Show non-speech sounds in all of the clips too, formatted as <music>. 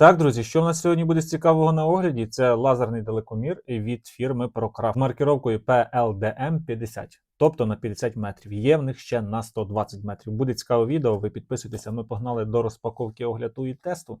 Так, друзі, що в нас сьогодні буде з цікавого на огляді? Це лазерний далекомір від фірми ProCraft маркіровкою PLDM50, тобто на 50 метрів. Є в них ще на 120 метрів. Буде цікаве відео. Ви підписуйтеся. Ми погнали до розпаковки огляду і тесту.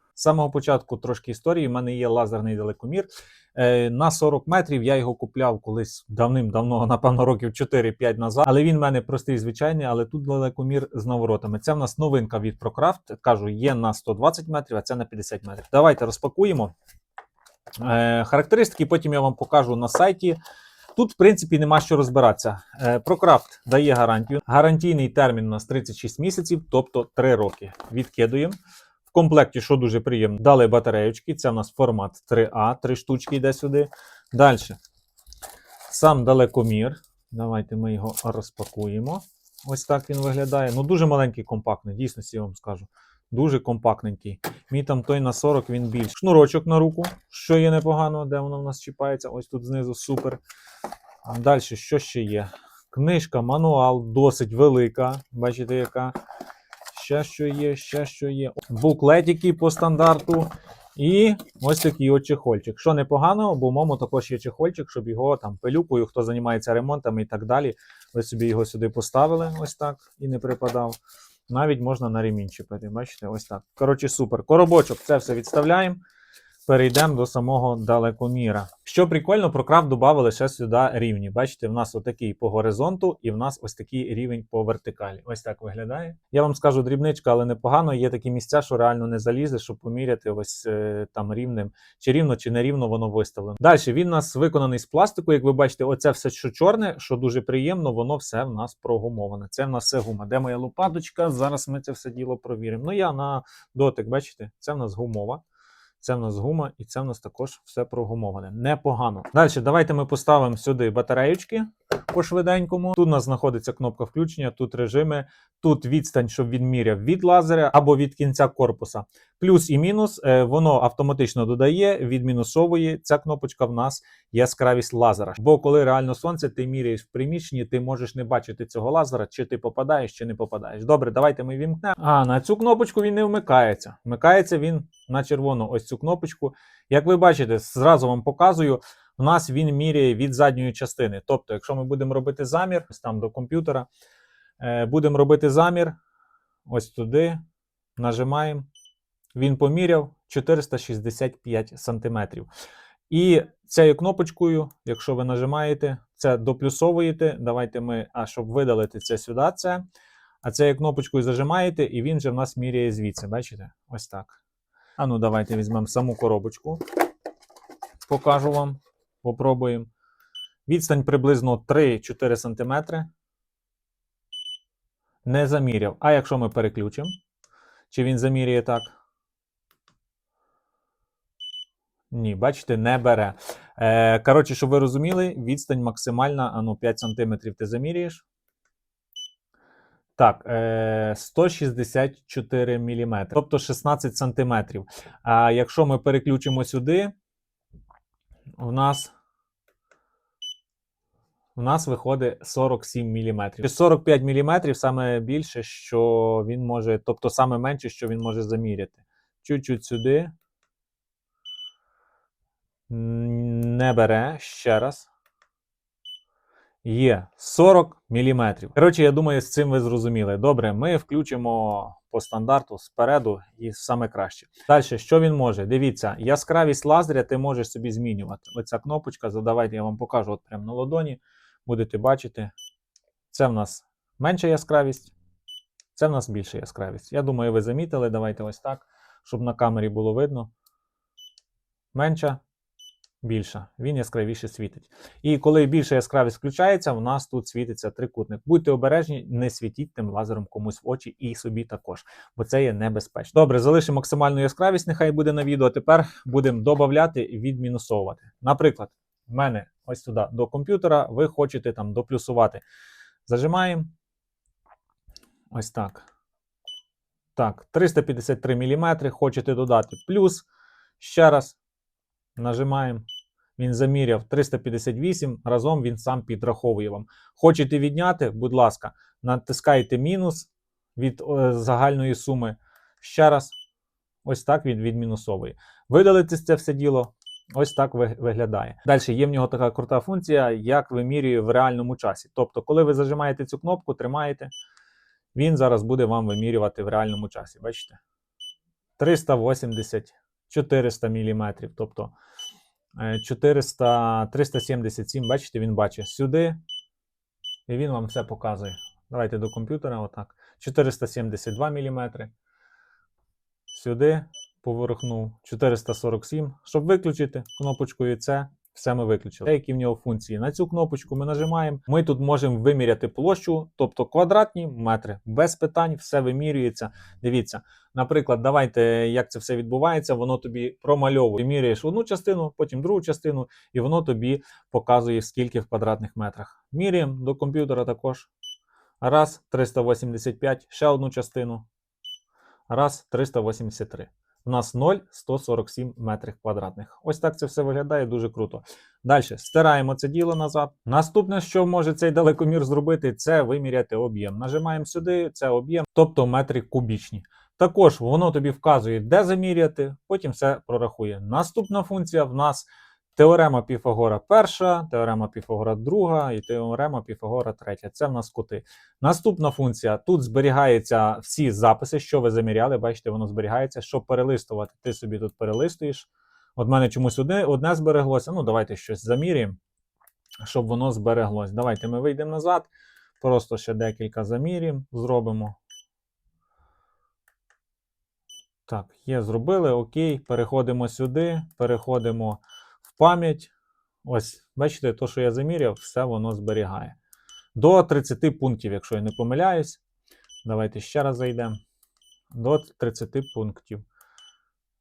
З самого початку трошки історії. У мене є лазерний далекомір. Е, на 40 метрів я його купляв колись давним-давно, <laughs> напевно, років 4-5 назад. Але він в мене простий, звичайний, але тут далекомір з наворотами. Це в нас новинка від ProCraft. Кажу, є на 120 метрів, а це на 50 метрів. Давайте розпакуємо. Е, характеристики потім я вам покажу на сайті. Тут, в принципі, нема що розбиратися. Е, ProCraft дає гарантію. Гарантійний термін у нас 36 місяців, тобто 3 роки. Відкидуємо. В комплекті, що дуже приємно, дали батареючки. Це в нас формат 3А, 3 штучки йде сюди. Далі. Сам далекомір. Давайте ми його розпакуємо. Ось так він виглядає. Ну, дуже маленький, компактний, дійсно, я вам скажу. Дуже компактненький. Мій там той на 40 він більший. Шнурочок на руку, що є непогано, де воно в нас чіпається. Ось тут знизу супер. Далі, що ще є? Книжка, мануал досить велика. Бачите, яка. Ще що є, ще що є. Буклетики по стандарту. І ось такий от чехольчик. Що непогано, бо в моєму також є чехольчик, щоб його там пилюкою, хто займається ремонтами і так далі. Ви собі його сюди поставили, ось так, і не припадав. Навіть можна на ремінь. Бачите, ось так. Коротше, супер. Коробочок, це все відставляємо. Перейдемо до самого далекоміра. Що прикольно, ProCraft додали ще сюди рівні. Бачите, в нас отакий по горизонту, і в нас ось такий рівень по вертикалі. Ось так виглядає. Я вам скажу дрібничка, але непогано. Є такі місця, що реально не залізе, щоб поміряти ось е, там рівнем, чи рівно, чи не рівно воно виставлено. Далі він у нас виконаний з пластику. Як ви бачите, оце все, що чорне, що дуже приємно, воно все в нас прогумоване. Це в нас все гума. Де моя лопаточка? Зараз ми це все діло провіримо. Ну я на дотик, бачите, це в нас гумова. Це в нас гума, і це в нас також все прогумоване. Непогано. Далі, давайте ми поставимо сюди батареючки по швиденькому. Тут у нас знаходиться кнопка включення, тут режими, тут відстань, щоб він міряв від лазера або від кінця корпуса. Плюс і мінус, е, воно автоматично додає від мінусової. Ця кнопочка в нас яскравість лазера. Бо коли реально сонце, ти міряєш в приміщенні, ти можеш не бачити цього лазера, чи ти попадаєш, чи не попадаєш. Добре, давайте ми вімкнемо. А на цю кнопочку він не вмикається. Вмикається він на червону ось цю кнопочку. Як ви бачите, зразу вам показую. У нас він міряє від задньої частини. Тобто, якщо ми будемо робити замір, ось там до комп'ютера, е, будемо робити замір ось туди, нажимаємо. Він поміряв 465 см. І цією кнопочкою, якщо ви нажимаєте, це доплюсовуєте. Давайте ми, а щоб видалити це сюди, це. А цією кнопочкою зажимаєте, і він же в нас міряє звідси. Бачите? Ось так. А ну, давайте візьмемо саму коробочку. Покажу вам. Попробуємо. Відстань приблизно 3-4 см. Не заміряв. А якщо ми переключимо, чи він заміряє так? Ні, бачите, не бере. Е, коротше, щоб ви розуміли, відстань максимальна, а ну 5 см ти заміряєш. Так, е, 164 мм, тобто 16 см. А якщо ми переключимо сюди, у нас у нас виходить 47 мм. 45 мм саме більше, що він може, тобто саме менше, що він може заміряти. Чуть-чуть сюди. Не бере ще раз. Є 40 мм. Коротше, я думаю, з цим ви зрозуміли. Добре, ми включимо по стандарту спереду і саме краще. Далі, що він може? Дивіться, яскравість лазеря ти можеш собі змінювати. Оця кнопочка, задавайте, я вам покажу от прямо на ладоні. Будете бачити. Це в нас менша яскравість, це в нас більша яскравість. Я думаю, ви замітили. Давайте ось так, щоб на камері було видно. Менша, більша, він яскравіше світить. І коли більша яскравість включається, у нас тут світиться трикутник. Будьте обережні, не світіть тим лазером комусь в очі і собі також, бо це є небезпечно. Добре, залишимо максимальну яскравість, нехай буде на відео. Тепер будемо додати і відмінусовувати. Наприклад, в мене ось туди до комп'ютера, ви хочете там доплюсувати. Зажимаємо. Ось так. Так, 353 мм. Хочете додати плюс. Ще раз нажимаємо. Він заміряв 358, разом він сам підраховує вам. Хочете відняти, будь ласка, натискаєте мінус від е, загальної суми. Ще раз, ось так він відмінусовує. Видалити це все діло, ось так виглядає. Далі є в нього така крута функція, як вимірює в реальному часі. Тобто, коли ви зажимаєте цю кнопку, тримаєте, він зараз буде вам вимірювати в реальному часі. Бачите? 380, 400 мм. Тобто 400, 377, бачите, він бачить сюди. І він вам все показує. Давайте до комп'ютера, отак. 472 мм. Сюди поверхнув 447. Щоб виключити кнопочкою це, все ми виключили. Деякі в нього функції. На цю кнопочку ми нажимаємо. Ми тут можемо виміряти площу, тобто квадратні метри. Без питань, все вимірюється. Дивіться, наприклад, давайте, як це все відбувається, воно тобі промальовує. Міряєш одну частину, потім другу частину, і воно тобі показує, скільки в квадратних метрах. Міряємо до комп'ютера також. Раз, 385, ще одну частину. Раз, 383. У нас 0,147 метрів квадратних. Ось так це все виглядає дуже круто. Далі стираємо це діло назад. Наступне, що може цей далекомір зробити, це виміряти об'єм. Нажимаємо сюди, це об'єм, тобто метри кубічні. Також воно тобі вказує, де заміряти, потім все прорахує. Наступна функція в нас теорема Піфагора перша, теорема Піфагора друга і теорема Піфагора третя. Це в нас кути. Наступна функція: тут зберігаються всі записи, що ви заміряли. Бачите, воно зберігається. Щоб перелистувати, ти собі тут перелистуєш. От мене чомусь одне, одне збереглося. Ну, давайте щось заміряємо, щоб воно збереглось. Давайте ми вийдемо назад. Просто ще декілька замірів зробимо. Так, є, зробили. Окей. Переходимо сюди, переходимо пам'ять. Ось, бачите, то, що я заміряв, все воно зберігає. До 30 пунктів, якщо я не помиляюсь. Давайте ще раз зайдемо. До 30 пунктів.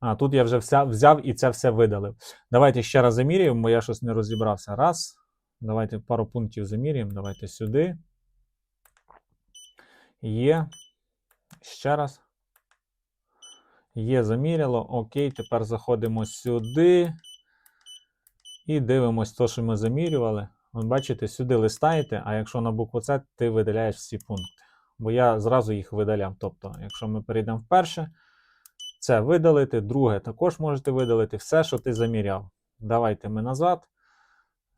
А, тут я вже вся, взяв і це все видалив. Давайте ще раз заміряємо, бо я щось не розібрався. Раз. Давайте пару пунктів заміряємо. Давайте сюди. Є. Ще раз. Є, заміряло. Окей, тепер заходимо сюди. І дивимось те, що ми замірювали. От бачите, сюди листаєте, а якщо на букву С, ти видаляєш всі пункти. Бо я зразу їх видаляв. Тобто, якщо ми перейдемо вперше, це видалити, друге також можете видалити все, що ти заміряв. Давайте ми назад.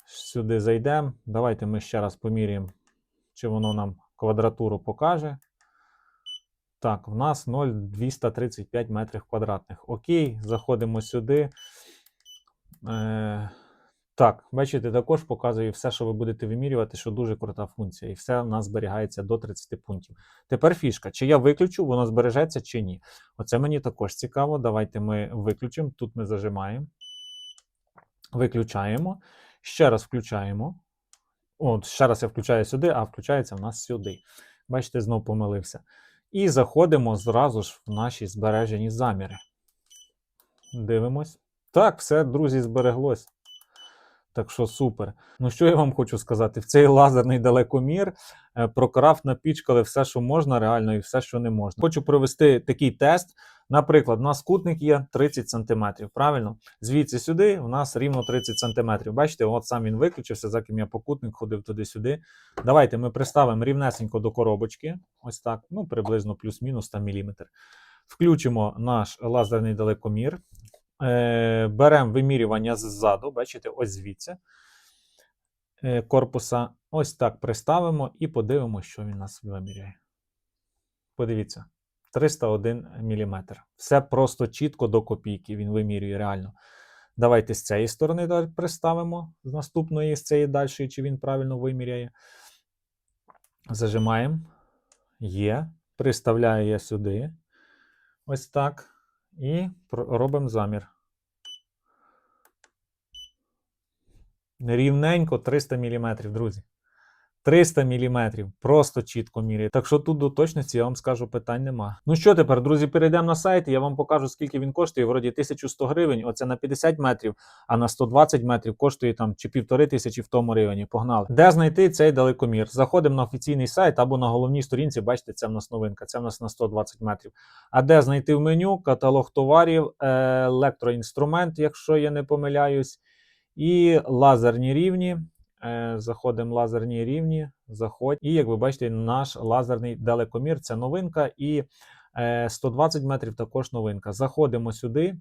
Сюди зайдемо. Давайте ми ще раз поміряємо, чи воно нам квадратуру покаже. Так, в нас 0,235 метрів квадратних. Окей, заходимо сюди. Е, так, бачите, також показує все, що ви будете вимірювати, що дуже крута функція. І все в нас зберігається до 30 пунктів. Тепер фішка: чи я виключу, воно збережеться чи ні. Оце мені також цікаво. Давайте ми виключимо. Тут ми зажимаємо. Виключаємо. Ще раз включаємо. От, ще раз я включаю сюди, а включається в нас сюди. Бачите, знов помилився. І заходимо зразу ж в наші збережені заміри. Дивимось. Так, все, друзі, збереглось. Так що супер. Ну що я вам хочу сказати? В цей лазерний далекомір е, прокрав напічкали все, що можна, реально, і все, що не можна. Хочу провести такий тест. Наприклад, у нас кутник є 30 см, правильно? Звідси сюди у нас рівно 30 см. Бачите, от сам він виключився, за ким я по кутник ходив туди-сюди. Давайте ми приставимо рівнесенько до коробочки. Ось так, ну приблизно плюс-мінус там міліметр. Включимо наш лазерний далекомір. Е, беремо вимірювання ззаду, бачите, ось звідси е, корпуса. Ось так приставимо і подивимося, що він нас виміряє. Подивіться, 301 мм. Все просто чітко до копійки. Він вимірює реально. Давайте з цієї сторони приставимо, з наступної, з цієї далі, чи він правильно виміряє. Зажимаємо. Є. Приставляю я сюди. Ось так. І робимо замір. Рівненько 300 мм, друзі. 300 мм. Просто чітко міряє. Так що тут до точності я вам скажу питань нема. Ну що тепер, друзі, перейдемо на сайт. Я вам покажу, скільки він коштує. Вроді 1100 гривень. Оце на 50 метрів, а на 120 метрів коштує там чи півтори тисячі в тому районі. Погнали. Де знайти цей далекомір? Заходимо на офіційний сайт або на головній сторінці. Бачите, це в нас новинка. Це в нас на 120 метрів. А де знайти в меню каталог товарів, е, електроінструмент, якщо я не помиляюсь, і лазерні рівні. Е, Заходимо лазерні рівні, заходь. І як ви бачите, наш лазерний далекомір це новинка, і е, 120 метрів також новинка. Заходимо сюди.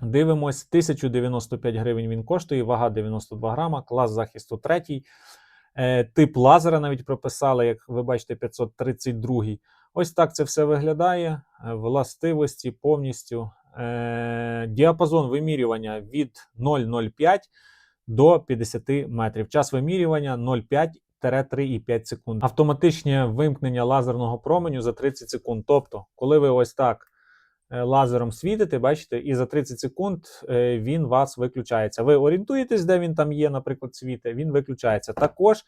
Дивимось, 1095 гривень він коштує, вага 92 грама, клас захисту третій. Е, тип лазера навіть прописали, як ви бачите, 532. Ось так це все виглядає. Е, Властивості повністю. Е, діапазон вимірювання від 0,05 до 50 метрів. Час вимірювання 0,5 3,5 секунд. Автоматичне вимкнення лазерного променю за 30 секунд. Тобто, коли ви ось так е, лазером світите, бачите, і за 30 секунд е, він вас виключається. Ви орієнтуєтесь, де він там є, наприклад, світе, він виключається. Також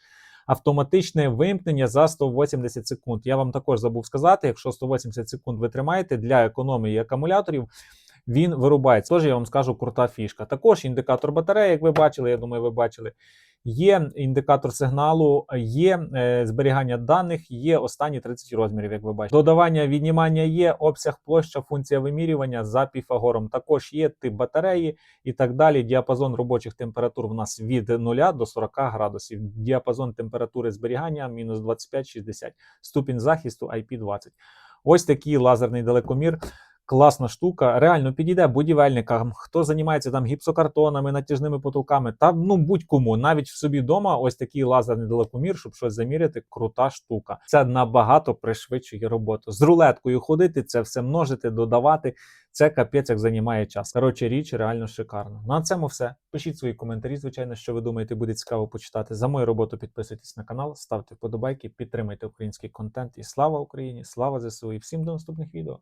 автоматичне вимкнення за 180 секунд. Я вам також забув сказати, якщо 180 секунд ви тримаєте для економії акумуляторів. Він вирубається. Тож я вам скажу крута фішка. Також індикатор батареї, як ви бачили, я думаю, ви бачили. Є індикатор сигналу, є е, зберігання даних, є останні 30 розмірів, як ви бачите. Додавання, віднімання є, обсяг, площа, функція вимірювання за піфагором. Також є тип батареї і так далі. Діапазон робочих температур в нас від 0 до 40 градусів. Діапазон температури зберігання мінус 25-60. Ступінь захисту IP20. Ось такий лазерний далекомір. Класна штука, реально підійде будівельникам, хто займається там гіпсокартонами, натяжними потолками, та ну будь-кому, навіть в собі вдома, ось такий лазерний далекомір, щоб щось заміряти. Крута штука. Це набагато пришвидшує роботу. З рулеткою ходити, це все множити, додавати. Це капець як займає час. Коротше, річ реально шикарна. На цьому все. Пишіть свої коментарі, звичайно, що ви думаєте, буде цікаво почитати. За мою роботу підписуйтесь на канал, ставте вподобайки, підтримуйте український контент. І слава Україні! Слава ЗСУ! І всім до наступних відео.